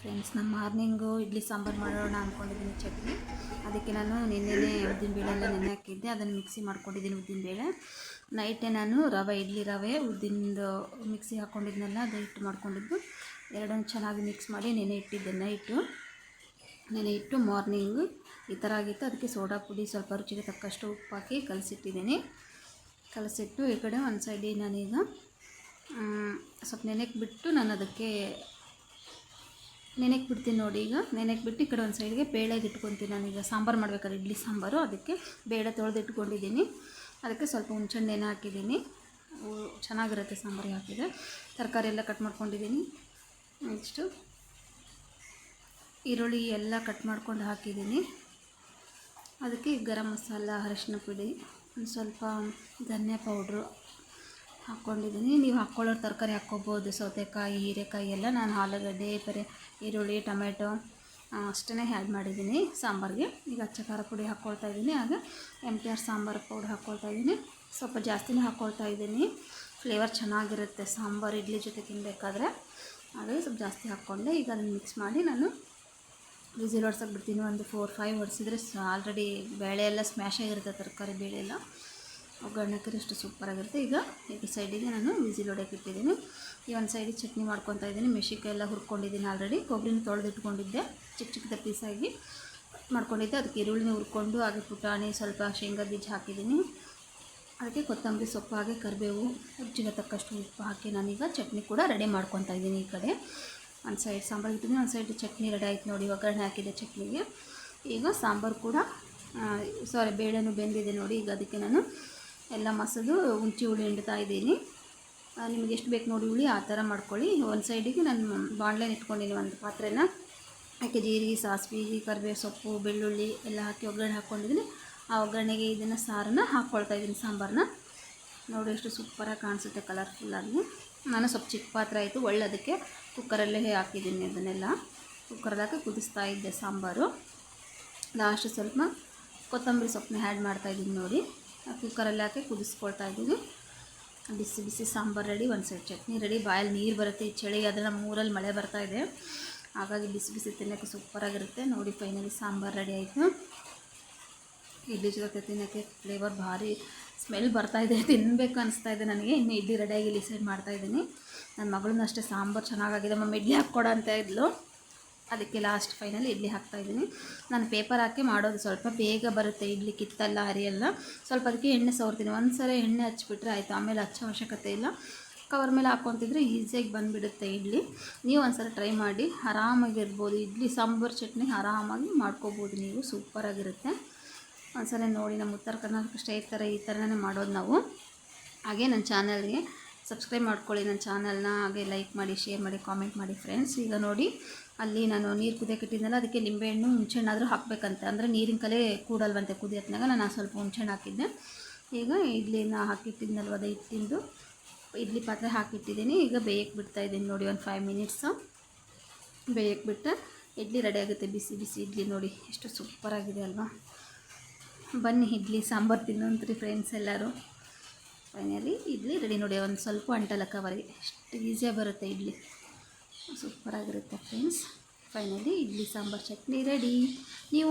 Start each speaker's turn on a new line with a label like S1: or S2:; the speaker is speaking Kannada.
S1: ಫ್ರೆಂಡ್ಸ್, ನಾನು ಮಾರ್ನಿಂಗು ಇಡ್ಲಿ ಸಾಂಬಾರು ಮಾಡೋಣ ಅಂದ್ಕೊಂಡಿದ್ದೀನಿ ಚಟ್ನಿ. ಅದಕ್ಕೆ ನಾನು ನಿನ್ನೆನೇ ಎಲ್ಲ ನೆನೆ ಹಾಕಿದ್ದೆ. ಅದನ್ನು ಮಿಕ್ಸಿ ಮಾಡ್ಕೊಂಡಿದ್ದೀನಿ ಉದ್ದಿನಬೇಳೆ ನೈಟೇ ನಾನು ರವೆ, ಇಡ್ಲಿ ರವೆ, ಉದ್ದಿನದು ಮಿಕ್ಸಿ ಹಾಕ್ಕೊಂಡಿದ್ನೆಲ್ಲ ಅದು ಹಿಟ್ಟು ಮಾಡ್ಕೊಂಡಿದ್ದು. ಎರಡನ್ನು ಚೆನ್ನಾಗಿ ಮಿಕ್ಸ್ ಮಾಡಿ ನೆನೆ ಇಟ್ಟಿದ್ದೆ ನೈಟು. ನೆನೆ ಇಟ್ಟು ಮಾರ್ನಿಂಗು ಈ ಥರ ಆಗಿತ್ತು. ಅದಕ್ಕೆ ಸೋಡಾ ಪುಡಿ ಸ್ವಲ್ಪ ರುಚಿಗೆ ತಕ್ಕಷ್ಟು ಉಪ್ಪು ಹಾಕಿ ಕಲಸಿಟ್ಟಿದ್ದೀನಿ. ಕಲಸಿಟ್ಟು ಈ ಕಡೆ ಒಂದು ಸೈಡಿ ನಾನೀಗ ಸ್ವಲ್ಪ ನೆನೆಗೆ ಬಿಟ್ಟು ನಾನು ಅದಕ್ಕೆ ನೆನೆಗೆ ಬಿಡ್ತೀನಿ ನೋಡಿ ಈಗ. ನೆನೆಗೆ ಬಿಟ್ಟು ಈ ಕಡೆ ಒಂದು ಸೈಡ್ಗೆ ಬೇಳೆಗೆ ಇಟ್ಕೊತೀನಿ ನಾನೀಗ. ಸಾಂಬಾರು ಮಾಡ್ಬೇಕಾದ್ರೆ ಇಡ್ಲಿ ಸಾಂಬಾರು, ಅದಕ್ಕೆ ಬೇಳೆ ತೊಳೆದಿಟ್ಕೊಂಡಿದ್ದೀನಿ ಅದಕ್ಕೆ ಸ್ವಲ್ಪ ಹುಣ್ಸೆಹಣ್ಣು ನೆನೆ ಹಾಕಿದ್ದೀನಿ ಚೆನ್ನಾಗಿರುತ್ತೆ ಸಾಂಬಾರು ಹಾಕಿದರೆ. ತರಕಾರಿ ಎಲ್ಲ ಕಟ್ ಮಾಡ್ಕೊಂಡಿದ್ದೀನಿ. ನೆಕ್ಸ್ಟು ಈರುಳ್ಳಿ ಎಲ್ಲ ಕಟ್ ಮಾಡ್ಕೊಂಡು ಹಾಕಿದ್ದೀನಿ. ಅದಕ್ಕೆ ಗರಂ ಮಸಾಲ ಅರಶಿನ ಪುಡಿ, ಒಂದು ಸ್ವಲ್ಪ ಧನಿಯಾ ಪೌಡ್ರು ಹಾಕ್ಕೊಂಡಿದ್ದೀನಿ. ನೀವು ಹಾಕ್ಕೊಳ್ಳೋ ತರಕಾರಿ ಹಾಕ್ಕೋಬೋದು. ಸೌತೆಕಾಯಿ, ಹೀರೆಕಾಯಿ ಎಲ್ಲ ನಾನು ಆಲೂಗಡ್ಡೆ, ಪರಿ, ಈರುಳ್ಳಿ ಟೊಮೆಟೊ ಅಷ್ಟೇ ಆ್ಯಡ್ ಮಾಡಿದ್ದೀನಿ. ಸಾಂಬಾರಿಗೆ. ಈಗ ಅಚ್ಚ ಖಾರ ಪುಡಿ ಹಾಕ್ಕೊಳ್ತಾ ಇದ್ದೀನಿ. ಹಾಗೆ M T R sambar powder ಹಾಕ್ಕೊಳ್ತಾ ಇದ್ದೀನಿ. ಸ್ವಲ್ಪ ಜಾಸ್ತಿನೇ ಹಾಕ್ಕೊಳ್ತಾ ಇದ್ದೀನಿ. ಫ್ಲೇವರ್ ಚೆನ್ನಾಗಿರುತ್ತೆ. ಸಾಂಬಾರು, ಇಡ್ಲಿ ಜೊತೆ ತಿನ್ನಬೇಕಾದ್ರೆ ಹಾಗಾಗಿ ಸ್ವಲ್ಪ ಜಾಸ್ತಿ ಹಾಕ್ಕೊಂಡೆ. ಈಗ ಅದನ್ನು ಮಿಕ್ಸ್ ಮಾಡಿ ನಾನು ವಿಸಿಲ್ ಹೊಡ್ಸೋಕೆ ಬಿಡ್ತೀನಿ. ಒಂದು ಫೋರ್ ಫೈವ್ ಹೊಡ್ಸಿದ್ರೆ ಆಲ್ರೆಡಿ ಬೇಳೆ ಎಲ್ಲ ಸ್ಮ್ಯಾಶ್ ಆಗಿರುತ್ತೆ. ತರಕಾರಿ ಬೇಳೆ ಎಲ್ಲ. ಒಗ್ಗರಣೆ ಎಷ್ಟು ಸೂಪರಾಗಿರುತ್ತೆ ಈಗ ಈ ಸೈಡಿಗೆ ನಾನು ವಿಸಿಲ್ ಹೊಡೆಯಕ್ಕೆ ಇಟ್ಟಿದ್ದೀನಿ. ಈ ಒಂದು ಸೈಡಿಗೆ ಚಟ್ನಿ ಮಾಡ್ಕೊತಾ ಇದ್ದೀನಿ. ಮೆಣಸಿನ್ಕಾಯಿ ಎಲ್ಲ ಹುರ್ಕೊಂಡಿದ್ದೀನಿ ಆಲ್ರೆಡಿ ಕೊಬ್ಬರಿನ ತೊಳೆದಿಟ್ಕೊಂಡಿದ್ದೆ. ಚಿಕ್ಕ ಚಿಕ್ಕದ ಪೀಸಾಗಿ ಮಾಡ್ಕೊಂಡಿದ್ದೆ. ಅದಕ್ಕೆ ಈರುಳ್ಳಿನ ಹುರ್ಕೊಂಡು, ಹಾಗೆ ಪುಟಾಣಿ, ಸ್ವಲ್ಪ ಶೇಂಗಾ ಬೀಜ ಹಾಕಿದ್ದೀನಿ. ಅದಕ್ಕೆ ಕೊತ್ತಂಬರಿ ಸೊಪ್ಪು, ಹಾಗೆ ಕರಿಬೇವು, ರುಚಿಗೆ ತಕ್ಕಷ್ಟು ಉಪ್ಪು ಹಾಕಿ ನಾನೀಗ ಚಟ್ನಿ ಕೂಡ ರೆಡಿ ಮಾಡ್ಕೊತಾ ಇದ್ದೀನಿ ಈ ಕಡೆ. ಒಂದು ಸೈಡ್ ಸಾಂಬಾರು ಇಟ್ಟಿದ್ದೀನಿ. ಒಂದು ಸೈಡ್ ಚಟ್ನಿ ರೆಡಿ ಆಯ್ತು ನೋಡಿ. ಒಗ್ಗರಣೆ ಹಾಕಿದೆ ಚಟ್ನಿಗೆ. ಈಗ ಸಾಂಬಾರು ಕೂಡ ಸಾರಿ ಬೇಳೆನೂ ಬೆಂದಿದೆ ನೋಡಿ. ಈಗ ಅದಕ್ಕೆ ನಾನು ಎಲ್ಲ ಮಸದು ಹುಂಚಿ ಹುಳಿ ಹಿಂಡ್ತಾ ಇದ್ದೀನಿ. ನಿಮಗೆ ಎಷ್ಟು ಬೇಕು ನೋಡಿ ಹುಳಿ ಆ ಥರ ಮಾಡ್ಕೊಳ್ಳಿ. ಒಂದು ಸೈಡಿಗೆ ನಾನು ಬಾಣಲೆನ ಇಟ್ಕೊಂಡಿದ್ದೀನಿ ಒಂದು ಪಾತ್ರೆನ. ಯಾಕೆ ಜೀರಿಗೆ, ಸಾಸಿವೆ, ಕರಿಬೇವು ಸೊಪ್ಪು, ಬೆಳ್ಳುಳ್ಳಿ ಎಲ್ಲ ಹಾಕಿ ಒಗ್ಗರಣೆ ಹಾಕ್ಕೊಂಡಿದ್ದೀನಿ. ಆ ಒಗ್ಗರಣೆಗೆ ಇದನ್ನು ಸಾರನ್ನ ಹಾಕ್ಕೊಳ್ತಾ ಇದ್ದೀನಿ, ಸಾಂಬಾರನ್ನ. ನೋಡಿ ಎಷ್ಟು ಸೂಪರಾಗಿ ಕಾಣಿಸುತ್ತೆ ಕಲರ್ಫುಲ್ಲಾಗಿ ನಾನು ಸ್ವಲ್ಪ ಚಿಕ್ಕ ಪಾತ್ರೆ ಆಯಿತು, ಒಳ್ಳೆದಕ್ಕೆ ಕುಕ್ಕರಲ್ಲೇ ಹಾಕಿದ್ದೀನಿ ಅದನ್ನೆಲ್ಲ ಕುಕ್ಕರಲ್ಲಿ ಹಾಕಿ ಕುದಿಸ್ತಾ ಇದ್ದೆ ಸಾಂಬಾರು. ಲಾಸ್ಟ್ ಸ್ವಲ್ಪ ಕೊತ್ತಂಬರಿ ಸೊಪ್ಪನ್ನ ಆ್ಯಡ್ ಮಾಡ್ತಾಯಿದ್ದೀನಿ ನೋಡಿ. ಕುಕ್ಕರಲ್ಲಿ ಹಾಕಿ ಕುದಿಸ್ಕೊಳ್ತಾ ಇದ್ದೀನಿ ಬಿಸಿ ಬಿಸಿ ಸಾಂಬಾರು ರೆಡಿ, ಒಂದು ಸೈಡ್ ಚಟ್ನಿ ರೆಡಿ. ಬಾಯಲ್ಲಿ ನೀರು ಬರುತ್ತೆ, ಈ ಚಳಿ ಆದರೆ ನಮ್ಮ ಊರಲ್ಲಿ ಮಳೆ ಬರ್ತಾ ಇದೆ. ಹಾಗಾಗಿ ಬಿಸಿ ಬಿಸಿ ತಿನ್ನೋಕ್ಕೆ ಸೂಪರಾಗಿರುತ್ತೆ ನೋಡಿ ಫೈನಲಿ ಸಾಂಬಾರು ರೆಡಿ ಆಯಿತು. ಇಡ್ಲಿ ಜೊತೆ ತಿನ್ನೋಕ್ಕೆ ಫ್ಲೇವರ್ ಭಾರಿ ಸ್ಮೆಲ್ ಬರ್ತಾ ಇದೆ. ತಿನ್ನಬೇಕು ಅನಿಸ್ತಾ ಇದೆ ನನಗೆ. ಇನ್ನು ಇಡ್ಲಿ ರೆಡಿಯಾಗಿ ಇಲ್ಲಿ ಸೈಡ್ ಮಾಡ್ತಾ ಇದ್ದೀನಿ. ನನ್ನ ಮಗಳನ್ನೂ ಅಷ್ಟೇ ಸಾಂಬಾರು ಚೆನ್ನಾಗಾಗಿದೆ. ಮಮ್ಮಿ ಇಡ್ಲಿ ಹಾಕ್ಕೊಡ ಅಂತ ಇದ್ಲು. ಅದಕ್ಕೆ ಲಾಸ್ಟ್ ಫೈನಲ್ ಇಡ್ಲಿ ಹಾಕ್ತಾ ಇದ್ದೀನಿ. ನಾನು ಪೇಪರ್ ಹಾಕಿ ಮಾಡೋದು ಸ್ವಲ್ಪ ಬೇಗ ಬರುತ್ತೆ ಇಡ್ಲಿ ಕಿತ್ತಲ್ಲ ಹರಿಯಲ್ಲ ಸ್ವಲ್ಪ ಅದಕ್ಕೆ ಎಣ್ಣೆ ಸವರ್ತೀನಿ ಒಂದು ಸಲ ಎಣ್ಣೆ ಹಚ್ಚಿಬಿಟ್ರೆ ಆಯಿತು. ಆಮೇಲೆ ಹಚ್ಚೋ ಅವಶ್ಯಕತೆ ಇಲ್ಲ. ಕವರ್ ಮೇಲೆ ಹಾಕ್ಕೊತಿದ್ರೆ ಈಸಿಯಾಗಿ ಬಂದುಬಿಡುತ್ತೆ ಇಡ್ಲಿ. ನೀವು ಒಂದ್ಸಲ ಟ್ರೈ ಮಾಡಿ. ಆರಾಮಾಗಿರ್ಬೋದು. ಇಡ್ಲಿ, ಸಾಂಬಾರು, ಚಟ್ನಿ ಆರಾಮಾಗಿ ಮಾಡ್ಕೋಬೋದು ನೀವು. ಸೂಪರಾಗಿರುತ್ತೆ ಒಂದ್ಸಲ ನೋಡಿ ನಮ್ಮ ಉತ್ತರ ಕರ್ನಾಟಕ ಸ್ಟೇಟ್ ಥರ ಈ ಥರನೇ ಮಾಡೋದು ನಾವು. ಹಾಗೆ ನನ್ನ ಚಾನಲ್ಗೆ ಸಬ್ಸ್ಕ್ರೈಬ್ ಮಾಡ್ಕೊಳ್ಳಿ ನನ್ನ ಚಾನಲ್ನ, ಹಾಗೆ ಲೈಕ್ ಮಾಡಿ, ಶೇರ್ ಮಾಡಿ, ಕಾಮೆಂಟ್ ಮಾಡಿ ಫ್ರೆಂಡ್ಸ್. ಈಗ ನೋಡಿ, ಅಲ್ಲಿ ನಾನು ನೀರು ಕುದಿಯೋಕೆ ಇಟ್ಟಿದ್ನಲ್ಲ, ಅದಕ್ಕೆ ನಿಂಬೆಹಣ್ಣು, ಹುಣ್ಸೆಹಣ್ಣಾದರೂ ಹಾಕಬೇಕಂತೆ. ಅಂದರೆ ನೀರಿನ ಕಲೆ ಕೂಡಲ್ವಂತೆ ಕುದಿಯೋತ್ನಾಗ ನಾನು ಸ್ವಲ್ಪ ಹುಣ್ಸೆಹಣ್ಣು ಹಾಕಿದ್ದೆ. ಈಗ ಇಡ್ಲಿನ ಹಾಕಿಟ್ಟಿದ್ನಲ್ವ ಅದೇ ಇಟ್ಟಿಂದು ಇಡ್ಲಿ ಪಾತ್ರೆ ಹಾಕಿಟ್ಟಿದ್ದೀನಿ. ಈಗ ಬೇಯಕ್ಕೆ ಬಿಡ್ತಾ ಇದ್ದೀನಿ ನೋಡಿ, ಒಂದು ಫೈವ್ ಮಿನಿಟ್ಸು ಬೇಯಕ್ಕೆ ಬಿಟ್ಟು ಇಡ್ಲಿ ರೆಡಿ ಆಗುತ್ತೆ. ಬಿಸಿ ಬಿಸಿ ಇಡ್ಲಿ ನೋಡಿ, ಎಷ್ಟು ಸೂಪರಾಗಿದೆ ಅಲ್ವಾ. ಬನ್ನಿ ಇಡ್ಲಿ ಸಾಂಬಾರು ತಿನ್ನೋಂತ್ರಿ ಫ್ರೆಂಡ್ಸ್ ಎಲ್ಲರೂ. ಫೈನಲಿ ಇಡ್ಲಿ ರೆಡಿ ನೋಡಿ, ಒಂದು ಸ್ವಲ್ಪ ಅಂಟಲಕ್ಕವರೆಗೆ ಕವರ್ಗೆ ಎಷ್ಟು ಈಸಿಯಾಗಿ ಬರುತ್ತೆ idli. ಸೂಪರಾಗಿರುತ್ತೆ friends finally idli, sambar, chutney ready ನೀವು